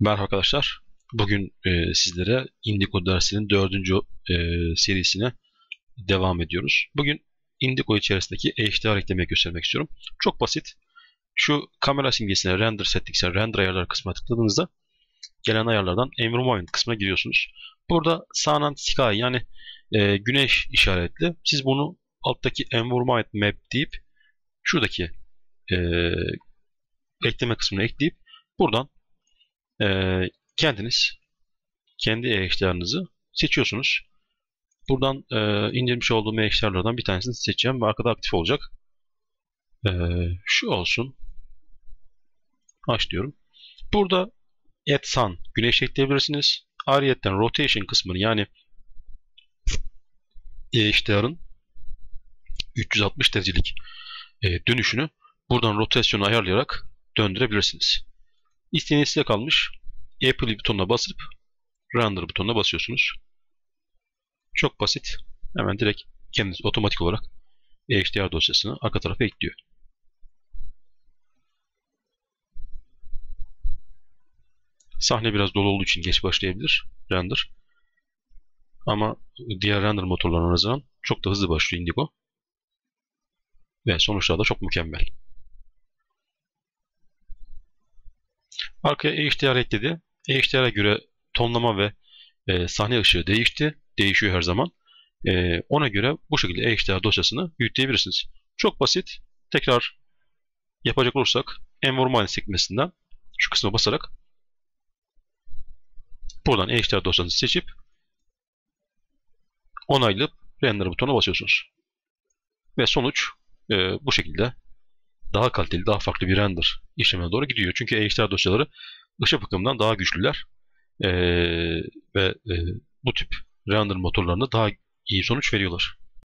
Merhaba arkadaşlar. Bugün e, sizlere Indigo dersinin dördüncü e, serisine devam ediyoruz. Bugün Indigo içerisindeki HDR eklemeyi göstermek istiyorum. Çok basit. Şu kamera simgesine render settings, yani render ayarlar kısmına tıkladığınızda gelen ayarlardan environment kısmına giriyorsunuz. Burada sağdan sky yani e, güneş işaretli. Siz bunu alttaki environment map deyip şuradaki e, ekleme kısmına ekleyip buradan e, kendiniz kendi eşyalarınızı seçiyorsunuz. Buradan e, indirmiş olduğum eşyalardan bir tanesini seçeceğim ve arkada aktif olacak. E, şu olsun. Aç diyorum. Burada Add Sun, güneş ekleyebilirsiniz. Ayrıyeten Rotation kısmını yani HDR'ın 360 derecelik e, dönüşünü buradan rotasyonu ayarlayarak döndürebilirsiniz. İsteğiniz size kalmış. Apple butonuna basıp Render butonuna basıyorsunuz. Çok basit. Hemen direkt kendiniz otomatik olarak HDR dosyasını arka tarafa ekliyor. Sahne biraz dolu olduğu için geç başlayabilir render. Ama diğer render motorlarına nazaran çok da hızlı başlıyor Indigo. Ve sonuçlar da çok mükemmel. Arkaya HDR ekledi. HDR'e göre tonlama ve e, sahne ışığı değişti. Değişiyor her zaman. E, ona göre bu şekilde HDR dosyasını yükleyebilirsiniz. Çok basit. Tekrar yapacak olursak Environment sekmesinden şu kısma basarak buradan HDR dosyasını seçip onaylayıp render butonuna basıyorsunuz. Ve sonuç e, bu şekilde daha kaliteli, daha farklı bir render işlemine doğru gidiyor. Çünkü HDR dosyaları ışık bakımından daha güçlüler ee, ve e, bu tip render motorlarında daha iyi sonuç veriyorlar.